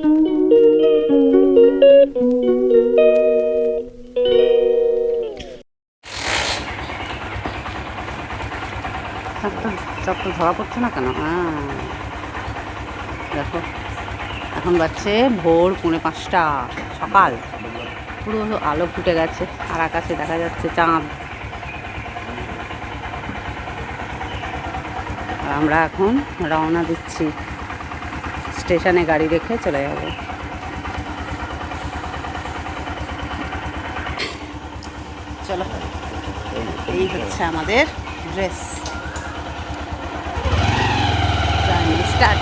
সব তো ধরা পড়ছে না কেন? হ্যাঁ। দেখো, এখন বাজছে ভোর পৌনে পাঁচটা, সকাল। পুরো আলো ফুটে গেছে, আর আকাশে দেখা যাচ্ছে চাঁদ। আর আমরা এখন রওনা দিচ্ছি স্টেশনে গাড়ি রেখে চলে যাব। চলো, এই হচ্ছে আমাদের ড্রেস স্টার্ট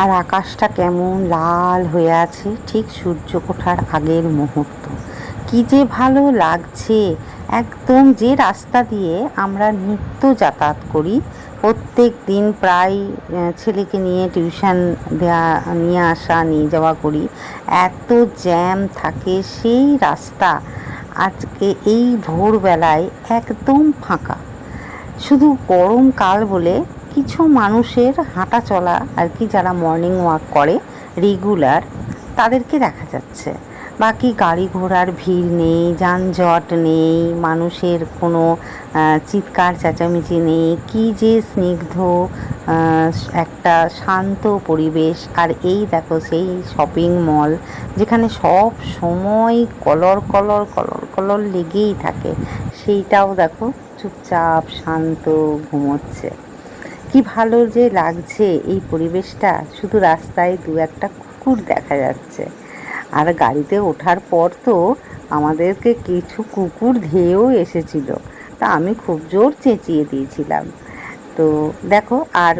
আর আকাশটা কেমন লাল হয়ে আছে, ঠিক সূর্য ওঠার আগের মুহূর্ত। কি যে ভালো লাগছে একদম যে রাস্তা দিয়ে আমরা নিত্য যাতায়াত করি, প্রত্যেক দিন প্রায় ছেলেকে নিয়ে টিউশন দেওয়া নিয়ে আসা, নিয়ে যাওয়া করি। এত জ্যাম থাকে সেই রাস্তা আজকে এই ভোরবেলায় একদম ফাঁকা। শুধু গরমকাল বলে কিছু মানুষের হাঁটা চলা আর কি যারা মর্নিং ওয়াক করে রেগুলার তাদেরকে দেখা যাচ্ছে। বাকি গাড়ি ঘোড়ার ভিড় নেই, যানজট নেই, মানুষের কোনো চিৎকার, চেঁচামেচি নেই। কি যে স্নিগ্ধ একটা শান্ত পরিবেশ। আর এই দেখো সেই শপিং মল যেখানে সব সময় কলর কলর কলর কলর লেগেই থাকে। সেইটাও দেখো চুপচাপ শান্ত ঘুমোচ্ছে। কি ভালো যে লাগছে এই পরিবেশটা। শুধু রাস্তায় দু একটা কুকুর দেখা যাচ্ছে। আর গাড়িতে ওঠার পর তো আমাদেরকে কিছু কুকুর ধেয়েও এসেছিল। তা আমি খুব জোর চেঁচিয়ে দিয়েছিলাম। তো দেখো, আর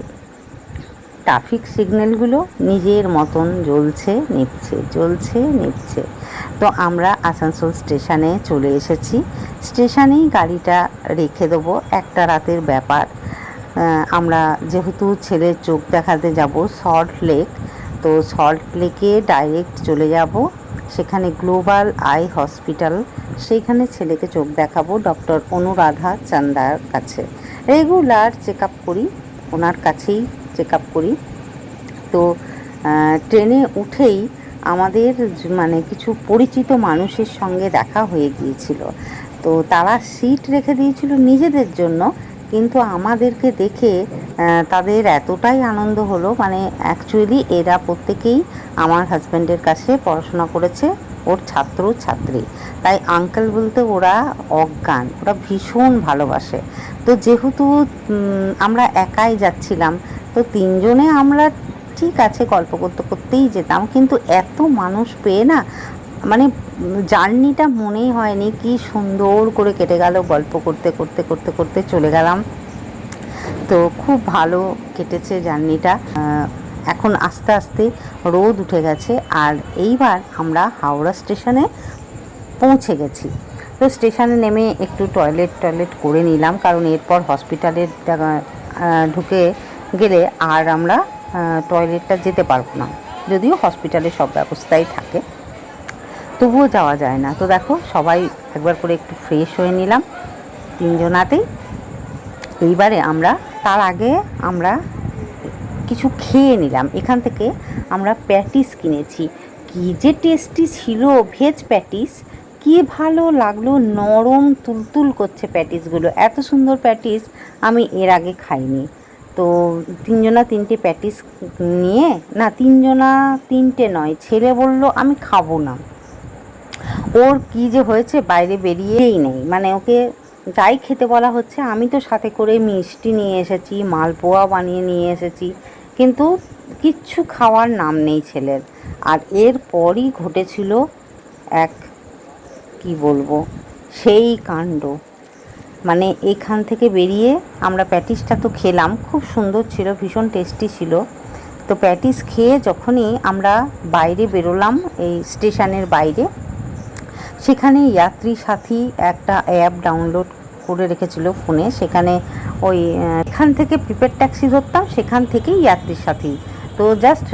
ট্রাফিক সিগন্যালগুলো নিজের মতন জ্বলছে নিচ্ছে জ্বলছে নিচ্ছে তো আমরা আসানসোল স্টেশনে চলে এসেছি। স্টেশনেই গাড়িটা রেখে দেবো। একটা রাতের ব্যাপার। আমরা যেহেতু ছেলের চোখ দেখাতে যাব সল্ট লেক তো সল্ট লেকে ডাইরেক্ট চলে যাব। সেখানে গ্লোবাল আই হসপিটাল, সেইখানে ছেলেকে চোখ দেখাবো ডক্টর অনুরাধা চান্দার কাছে। রেগুলার চেক আপ করি, ওনার কাছেই চেক আপ করি। তো ট্রেনে উঠেই আমাদের মানে কিছু পরিচিত মানুষের সঙ্গে দেখা হয়ে গিয়েছিল। তো তারা সিট রেখে দিয়েছিল নিজেদের জন্য কিন্তু আমাদেরকে দেখে তাদের এতটাই আনন্দ হলো। মানে অ্যাকচুয়ালি এরা প্রত্যেকেই আমার হাজব্যান্ডের কাছে পড়াশোনা করেছে, ওর ছাত্র ছাত্রী। তাই আঙ্কেল বলতে ওরা অজ্ঞান, ওরা ভীষণ ভালোবাসে। তো যেহেতু আমরা একাই যাচ্ছিলাম, তো তিনজনে আমরা ঠিক আছে গল্প করতে, করতেই যেতাম। কিন্তু এত মানুষ পেয়ে না মানে জার্নিটা মনেই হয়নি কি সুন্দর করে কেটে গেল গল্প করতে করতে করতে করতে চলে গেলাম। তো খুব ভালো কেটেছে জার্নিটা। এখন আস্তে আস্তে রোদ উঠে গেছে আর এইবার আমরা হাওড়া স্টেশনে পৌঁছে গেছি। তো স্টেশনে নেমে একটু টয়লেট টয়লেট করে নিলাম কারণ এরপর হসপিটালের ঢুকে গেলে আর আমরা টয়লেটটা যেতে পারব না। যদিও হসপিটালে সব ব্যবস্থাই থাকে। তবুও যাওয়া যায় না। তো দেখো, সবাই একবার করে একটু ফ্রেশ হয়ে নিলাম তিনজনাতেই। এইবারে আমরা, তার আগে আমরা কিছু খেয়ে নিলাম। এখান থেকে আমরা প্যাটিস কিনেছি। কি যে টেস্টি ছিল ভেজ প্যাটিস। কি ভালো লাগল, নরম তুলতুল করছে প্যাটিসগুলো। এত সুন্দর প্যাটিস, আমি এর আগে খাইনি। তো তিনজনা তিনটে প্যাটিস নিয়ে, না, তিনজনা তিনটে নয়, ছেলে বলল, আমি খাব না। ওর কি যে হয়েছে বাইরে বেরিয়েই নেই। মানে ওকে যাই খেতে বলা হচ্ছে, আমি তো সাথে করে মিষ্টি নিয়ে এসেছি, মালপোয়া বানিয়ে নিয়ে এসেছি, কিন্তু কিচ্ছু খাওয়ার নাম নেই ছেলের। আর এরপরই ঘটেছিল এক, কি বলব, সেই কাণ্ড। মানে এখান থেকে বেরিয়ে আমরা প্যাটিসটা তো খেলাম, খুব সুন্দর ছিল, ভীষণ টেস্টি ছিল। তো প্যাটিস খেয়ে যখনই আমরা বাইরে বেরোলাম, এই স্টেশনের বাইরে সেখানে যাত্রী সাথী একটা অ্যাপ ডাউনলোড করে রেখেছিল ফোনে। সেখানে ওই এখান থেকে প্রিপেড ট্যাক্সি ধরতাম, সেখান থেকেই যাত্রীর সাথী। তো জাস্ট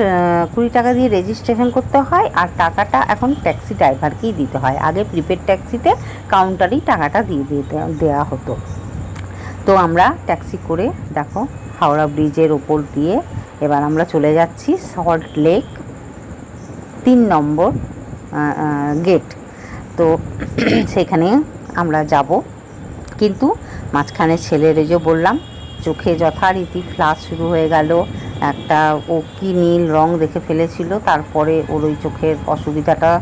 কুড়ি টাকা দিয়ে রেজিস্ট্রেশন করতে হয় আর টাকাটা এখন ট্যাক্সি ড্রাইভারকেই দিতে হয়। আগে প্রিপেড ট্যাক্সিতে কাউন্টারেই টাকাটা দিয়ে দেওয়া- দেওয়া হতো। তো আমরা ট্যাক্সি করে দেখো হাওড়া ব্রিজের ওপর দিয়ে এবার আমরা চলে যাচ্ছি সল্ট লেক তিন নম্বর গেট তো সেখানে আমরা যাব। কিন্তু মাঝখানে ছেলের যে বললাম, চোখে যথারীতি ফ্লাশ শুরু হয়ে গেল। একটা ও কি নীল রং দেখে ফেলেছিল। তারপরে ওর ওই চোখের অসুবিধাটা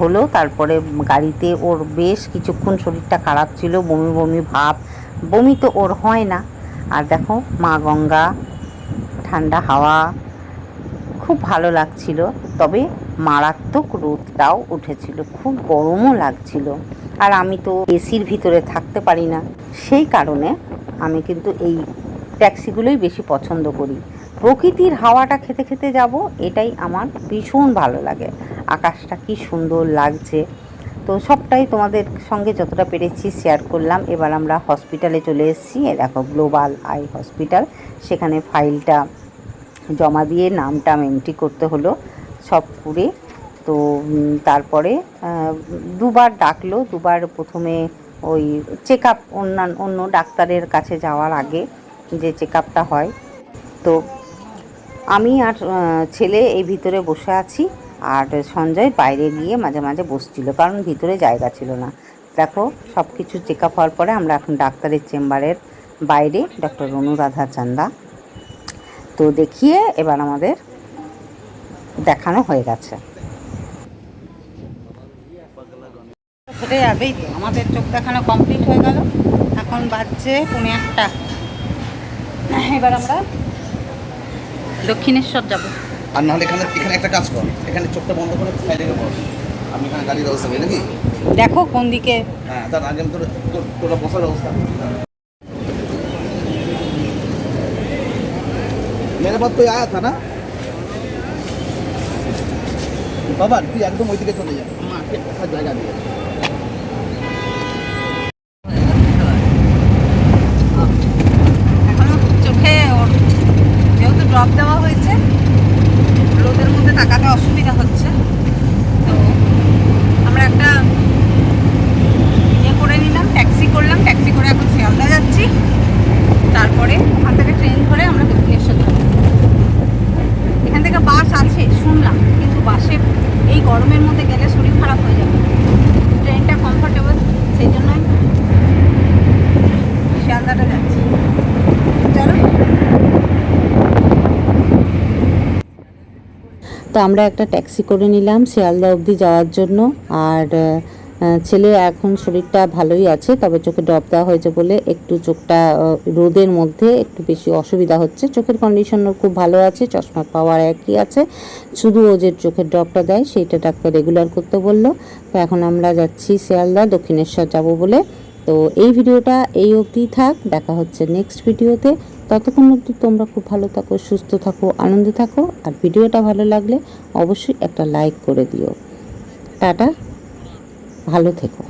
হলো। তারপরে গাড়িতে ওর বেশ কিছুক্ষণ শরীরটা খারাপ ছিল। বমি বমি ভাব, বমি তো ওর হয় না। আর দেখো, মা গঙ্গা, ঠান্ডা হাওয়া, খুব ভালো লাগছিল। তবে মারাত্মক রোদটাও উঠেছিল, খুব গরমও লাগছিল। আর আমি তো এসির ভিতরে থাকতে পারি না। সেই কারণে আমি কিন্তু এই ট্যাক্সিগুলোই বেশি পছন্দ করি। প্রকৃতির হাওয়াটা খেতে খেতে যাব, এটাই আমার ভীষণ ভালো লাগে। আকাশটা কি সুন্দর লাগছে। তো সবটাই তোমাদের সঙ্গে যতটা পেরেছি শেয়ার করলাম। এবার আমরা হসপিটালে চলে এসেছি। দেখো, গ্লোবাল আই হসপিটাল। সেখানে ফাইলটা জমা দিয়ে নামটা এন্ট্রি করতে হলো। সব করে তো তারপরে দুবার ডাকলো। দুবার প্রথমে ওই চেক আপ অন্যান্য অন্য ডাক্তারের কাছে যাওয়ার আগে যে চেক আপটা হয়। তো, আমি আর ছেলে এই ভিতরে বসে আছি আর সঞ্জয় বাইরে গিয়ে মাঝে মাঝে বসছিল কারণ ভিতরে জায়গা ছিল না। দেখো সব কিছু চেক আপ হওয়ার পরে আমরা এখন ডাক্তারের চেম্বারের বাইরে ডক্টর অনুরাধা চান্দা। তো দেখিয়ে এবার আমাদের দেখানো হয়ে গেছে। সেটাই যাবেই তো। আমাদের চোখ দেখানো কমপ্লিট হয়ে গেল। এখন বাজছে পুনে একটা এবার আমরা দক্ষিণেশ্বর যাব। আর নাহলে এখানে এখানে একটা কাজ কর। এখানে চোখটা বন্ধ করে সাইডে বস। আমি এখানে গাড়ি ব্যবস্থা করি নাকি? দেখো কোন দিকে। হ্যাঁ তার আগে আমি তোর তোরা বসার ব্যবস্থা মেরে বাদ তো আয়া না বাবা, তুই একদম ওইদিকে চলে যা। বসার জায়গা দিয়ে। ড্রপ দেওয়া হয়েছে মধ্যে তাকাতে অসুবিধা হচ্ছে। তো আমরা একটা ইয়ে করে নিলাম ট্যাক্সি করলাম ট্যাক্সি করে এখন যাচ্ছি। তারপরে ওখান থেকে ট্রেন ধরে আমরা দক্ষিণেশ্বর যাব এখান থেকে বাস আছে শুনলাম কিন্তু বাসে এই গরমের মধ্যে গেলে শরীর খারাপ হয়ে যাবে ট্রেনটা কমফোর্টেবল সেই জন্যই শিয়ালদাটা যাচ্ছি চলো তো আমরা একটা ট্যাক্সি করে নিলাম শিয়ালদা অবধি যাওয়ার জন্য। আর ছেলে এখন শরীরটা ভালোই আছে, তবে চোখে ড্রপ দেওয়া হয়েছে বলে একটু চোখটা রোদের মধ্যে একটু বেশি অসুবিধা হচ্ছে। চোখের কন্ডিশন খুব ভালো আছে চশমা পাওয়ার একই আছে। শুধু ও যে চোখের ড্রপটা দেয়, সেইটা ডাক্তার রেগুলার করতে বলল। তো এখন আমরা যাচ্ছি শিয়ালদা, দক্ষিণেশ্বর যাব বলে। তো এই ভিডিওটা এই অবধি থাক, দেখা হচ্ছে নেক্সট ভিডিওতে। ততক্ষণ অবধি তোমরা খুব ভালো থাকো, সুস্থ থাকো, আনন্দে থাকো, আর ভিডিওটা ভালো লাগলে অবশ্যই একটা লাইক করে দিও। টাটা, ভালো থেকো।